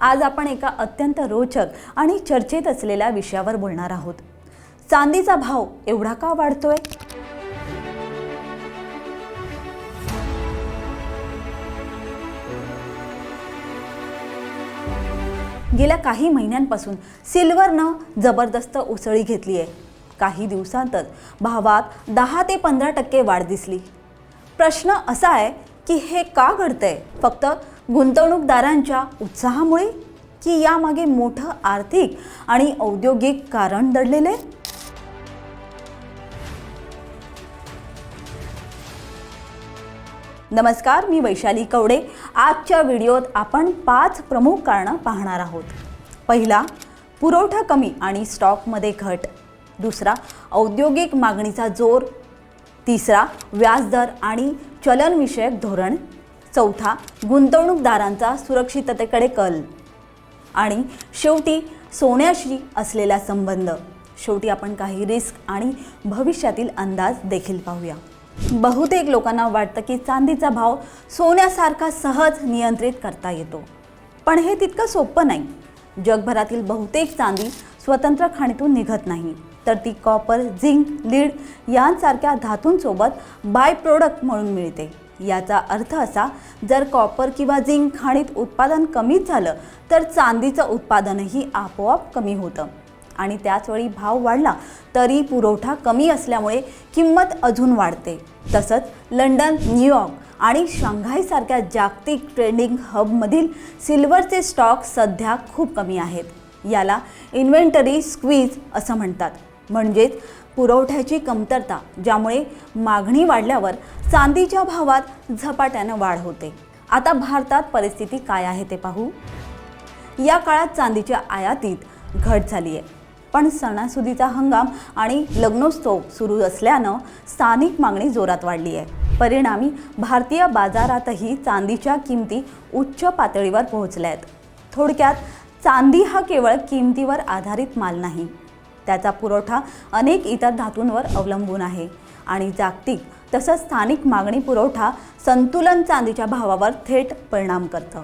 आज आपण एका अत्यंत रोचक आणि चर्चेत असलेल्या विषयावर बोलणार आहोत. चांदीचा भाव एवढा का वाढतोय? गेल्या काही महिन्यांपासून सिल्वरनं जबरदस्त उसळी घेतली आहे काही दिवसांतच भावात दहा ते पंधरा टक्के वाढ दिसली. प्रश्न असा आहे की हे का घडतंय? फक्त गुंतवणूकदारांच्या उत्साहामुळे की यामागे मोठं आर्थिक आणि औद्योगिक कारण दडलेले नमस्कार मी वैशाली कवडे. आजच्या व्हिडिओत आपण पाच प्रमुख कारणं पाहणार आहोत. पहिला पुरवठा कमी आणि स्टॉकमध्ये घट. दुसरा औद्योगिक मागणीचा जोर. तिसरा व्याजदर आणि चलनविषयक धोरण. चौथा गुंतवणूकदारांचा सुरक्षिततेकडे कल. आणि शेवटी सोन्याशी असलेला संबंध. शेवटी आपण काही रिस्क आणि भविष्यातील अंदाज देखील पाहूया. बहुतेक लोकांना वाटतं की चांदीचा भाव सोन्यासारखा सहज नियंत्रित करता येतो. पण हे तितकं सोपं नाही. जगभरातील बहुतेक चांदी स्वतंत्र खाणीतून निघत नाही. तर ती कॉपर झिंक लीड यांसारख्या धातूंसोबत बाय प्रोडक्ट म्हणून मिळते. याचा अर्थ असा जर कॉपर किंवा झिंक खाणीत उत्पादन कमीच झालं तर चांदीचं उत्पादनही आपोआप कमी होतं. आणि त्याचवेळी भाव वाढला तरी पुरवठा कमी असल्यामुळे किंमत अजून वाढते. तसंच लंडन न्यूयॉर्क आणि शांघायसारख्या जागतिक ट्रेडिंग हबमधील सिल्वरचे स्टॉक सध्या खूप कमी आहेत. याला इन्व्हेंटरी स्क्वीज असं म्हणतात. म्हणजेच पुरवठ्याची कमतरता ज्यामुळे मागणी वाढल्यावर चांदीच्या भावात झपाट्यानं वाढ होते. आता भारतात परिस्थिती काय आहे ते पाहू. या काळात चांदीच्या आयातीत घट झाली आहे पण सणासुदीचा हंगाम आणि लग्नोत्सव सुरू असल्यानं स्थानिक मागणी जोरात वाढली आहे परिणामी भारतीय बाजारातही चांदीच्या किमती उच्च पातळीवर पोहोचल्या आहेत थोडक्यात चांदी हा केवळ किमतीवर आधारित माल नाही त्याचा पुरवठा अनेक इतर धातूंवर अवलंबून आहे. आणि जागतिक तसंच स्थानिक मागणी पुरवठा संतुलन चांदीच्या भावावर थेट परिणाम करतं.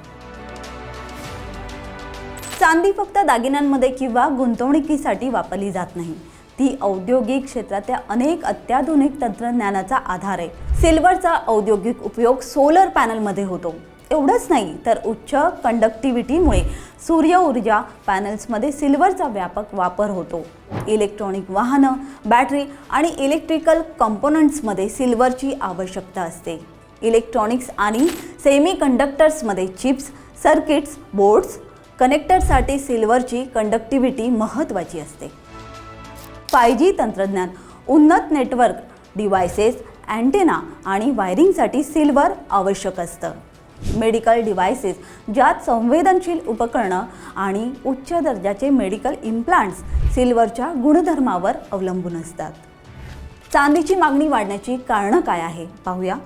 चांदी फक्त दागिन्यांमध्ये किंवा गुंतवणुकीसाठी वापरली जात नाही. ती औद्योगिक क्षेत्रातल्या अनेक अत्याधुनिक तंत्रज्ञानाचा आधार आहे. सिल्वरचा औद्योगिक उपयोग सोलर पॅनलमध्ये होतो. एवढंच नाही तर उच्च कंडक्टिव्हिटीमुळे सूर्य ऊर्जा पॅनल्समध्ये सिल्वरचा व्यापक वापर होतो. इलेक्ट्रॉनिक वाहनं बॅटरी आणि इलेक्ट्रिकल कंपोनंट्समध्ये सिल्वरची आवश्यकता असते. इलेक्ट्रॉनिक्स आणि सेमी कंडक्टर्समध्ये चिप्स सर्किट्स बोर्ड्स कनेक्टरसाठी सिल्वरची कंडक्टिव्हिटी महत्त्वाची असते. फाय जी तंत्रज्ञान उन्नत नेटवर्क डिव्हायसेस अँटेना आणि वायरिंगसाठी सिल्वर आवश्यक असतं. मेडिकल डिव्हायसेस ज्यात संवेदनशील उपकरणं आणि उच्च दर्जाचे मेडिकल इम्प्लांट्स सिल्वरच्या गुणधर्मावर अवलंबून असतात. चांदीची मागणी वाढण्याची कारणं काय आहे? पाहूया.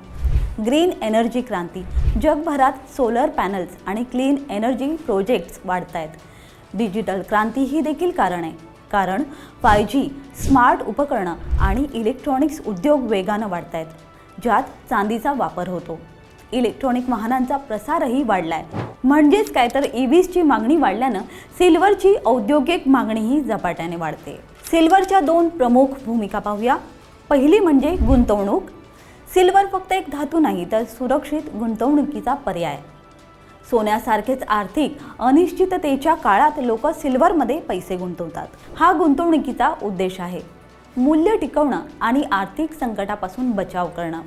ग्रीन एनर्जी क्रांती. जगभरात सोलर पॅनल्स आणि क्लीन एनर्जी प्रोजेक्ट्स वाढत आहेत डिजिटल क्रांती ही देखील कारण आहे. कारण फाय जी स्मार्ट उपकरणं आणि इलेक्ट्रॉनिक्स उद्योग वेगानं वाढत आहेत ज्यात चांदीचा वापर होतो. इलेक्ट्रॉनिक वाहनांचा प्रसारही वाढला आहे म्हणजेच काय तर ईव्हीजची मागणी वाढल्यानं सिल्वरची औद्योगिक मागणीही झपाट्याने वाढते. सिल्वरच्या दोन प्रमुख भूमिका पाहूया. पहिली म्हणजे गुंतवणूक. सिल्वर फक्त एक धातू नाही तर सुरक्षित गुंतवणुकीचा पर्याय. सोन्यासारखेच आर्थिक अनिश्चिततेच्या काळात लोक सिल्वरमध्ये पैसे गुंतवतात. हा गुंतवणुकीचा उद्देश आहे. मूल्य टिकवणं आणि आर्थिक संकटापासून बचाव करणं.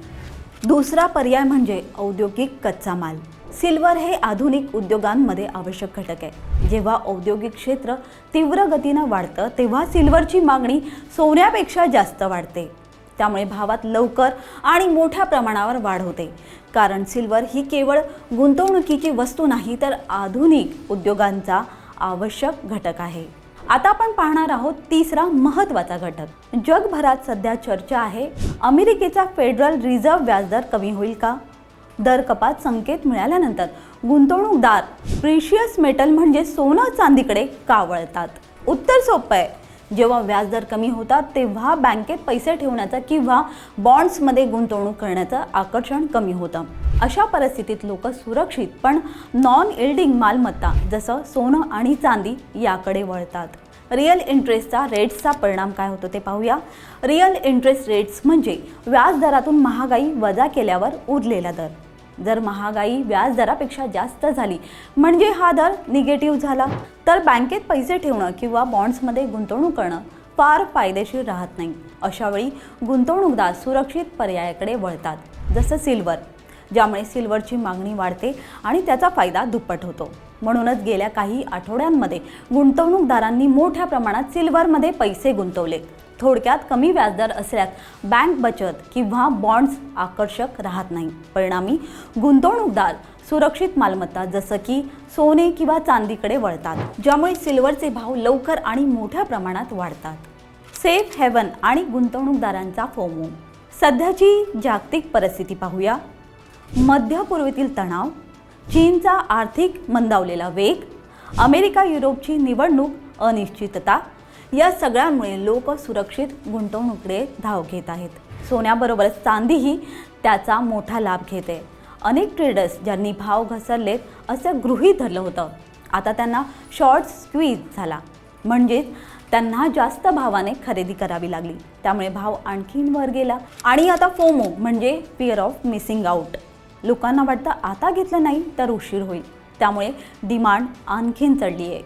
दुसरा पर्याय म्हणजे औद्योगिक कच्चा माल. सिल्वर हे आधुनिक उद्योगांमध्ये आवश्यक घटक आहे. जेव्हा औद्योगिक क्षेत्र तीव्र गतीनं वाढतं तेव्हा सिल्वरची मागणी सोन्यापेक्षा जास्त वाढते. त्यामुळे भावात लवकर आणि मोठ्या प्रमाणावर वाढ होते. कारण सिल्वर ही केवळ गुंतवणुकीची वस्तू नाही तर आधुनिक उद्योगांचा आवश्यक घटक आहे. आता आपण पाहणार आहोत तिसरा महत्त्वाचा घटक. जगभरात सध्या चर्चा आहे अमेरिकेचा फेडरल रिझर्व्ह व्याजदर कमी होईल का? दर कपात संकेत मिळाल्यानंतर गुंतवणूकदार प्रिशियस मेटल म्हणजे सोनं चांदीकडे का वळतात उत्तर सोपं आहे. जेव्हा व्याजदर कमी होतात तेव्हा बँकेत पैसे ठेवण्याचा किंवा बॉन्ड्समध्ये गुंतवणूक करण्याचं आकर्षण कमी होतं. अशा परिस्थितीत लोक सुरक्षित पण नॉन इल्डिंग मालमत्ता जसं सोनं आणि चांदी याकडे वळतात. रिअल इंटरेस्टचा रेट्सचा परिणाम काय होतो ते पाहूया. रिअल इंटरेस्ट रेट्स म्हणजे व्याजदरातून महागाई वजा केल्यावर उरलेला दर. जर महागाई व्याजदरापेक्षा जास्त झाली. म्हणजे हा दर निगेटिव्ह झाला तर बँकेत पैसे ठेवणं किंवा बॉन्ड्समध्ये गुंतवणूक करणं फार फायदेशीर राहत नाही. अशावेळी गुंतवणूकदार सुरक्षित पर्यायाकडे वळतात जसं सिल्वर ज्यामुळे सिल्वरची मागणी वाढते आणि त्याचा फायदा दुप्पट होतो. म्हणूनच गेल्या काही आठवड्यांमध्ये गुंतवणूकदारांनी मोठ्या प्रमाणात सिल्वरमध्ये पैसे गुंतवले. थोडक्यात कमी व्याजदर असल्यास बँक बचत किंवा बॉन्ड्स आकर्षक राहत नाही. परिणामी गुंतवणूकदार सुरक्षित मालमत्ता जसं की सोने किंवा चांदीकडे वळतात ज्यामुळे सिल्वरचे भाव लवकर आणि मोठ्या प्रमाणात वाढतात. सेफ हेवन आणि गुंतवणूकदारांचा फोमो. सध्याची जागतिक परिस्थिती पाहूया. मध्य पूर्वेतील तणाव चीनचा आर्थिक मंदावलेला वेग अमेरिका युरोपची निवडणूक अनिश्चितता या सगळ्यांमुळे लोक सुरक्षित गुंतवणूकडे धाव घेत आहेत. सोन्याबरोबरच चांदीही त्याचा मोठा लाभ घेते. अनेक ट्रेडर्स ज्यांनी भाव घसरलेत असं गृहीत धरलं होतं. आता त्यांना शॉर्ट स्क्वीज झाला. म्हणजेच त्यांना जास्त भावाने खरेदी करावी लागली. त्यामुळे भाव आणखीन वर गेला. आणि आता फोमो म्हणजे फिअर ऑफ मिसिंग आउट लोकांना वाटतं आता घेतलं नाही तर उशीर होईल. त्यामुळे डिमांड आणखीन चढली आहे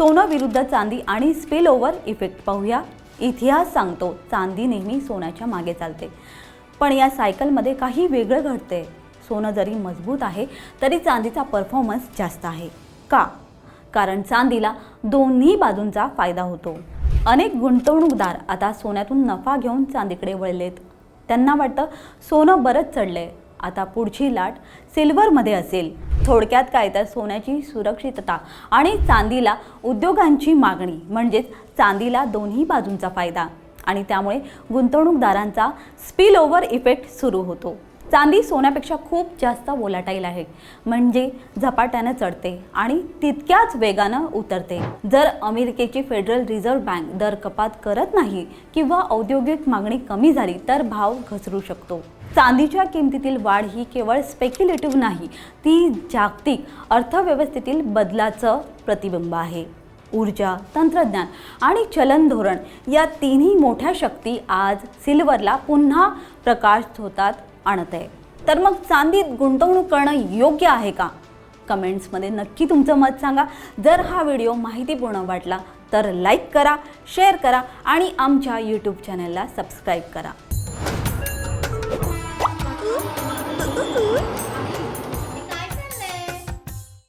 सोनं विरुद्ध चांदी आणि स्पिल ओव्हर इफेक्ट पाहूया. इतिहास सांगतो चांदी नेहमी सोन्याच्या मागे चालते. पण या सायकलमध्ये काही वेगळं घडते सोनं जरी मजबूत आहे तरी चांदीचा परफॉर्मन्स जास्त आहे. का? कारण चांदीला दोन्ही बाजूंचा फायदा होतो. अनेक गुंतवणूकदार आता सोन्यातून नफा घेऊन चांदीकडे वळलेत. त्यांना वाटतं सोनं बरंच चढलंय. आता पुढची लाट सिल्वरमध्ये असेल. थोडक्यात काय तर सोन्याची सुरक्षितता आणि चांदीला उद्योगांची मागणी म्हणजेच चांदीला दोन्ही बाजूंचा फायदा. आणि त्यामुळे गुंतवणूकदारांचा स्पिल ओव्हर इफेक्ट सुरू होतो. चांदी सोन्यापेक्षा खूप जास्त वोलाटाईल आहे. म्हणजे झपाट्यानं चढते आणि तितक्याच वेगानं उतरते. जर अमेरिकेची फेडरल रिझर्व्ह बँक दर कपात करत नाही किंवा औद्योगिक मागणी कमी झाली तर भाव घसरू शकतो. चांदीच्या किमतीतील वाढ ही केवळ स्पेक्युलेटिव्ह नाही ती जागतिक अर्थव्यवस्थेतील बदलाचं प्रतिबिंब आहे. ऊर्जा तंत्रज्ञान आणि चलन धोरण या तिन्ही मोठ्या शक्ती आज सिल्वरला पुन्हा प्रकाश होतात आणत आहे. तर मग चांदीत गुंतवणूक करणं योग्य आहे का? कमेंट्समध्ये नक्की तुमचं मत सांगा. जर हा व्हिडिओ माहितीपूर्ण वाटला तर लाईक करा शेअर करा आणि आमच्या यूट्यूब चॅनलला सबस्क्राईब करा.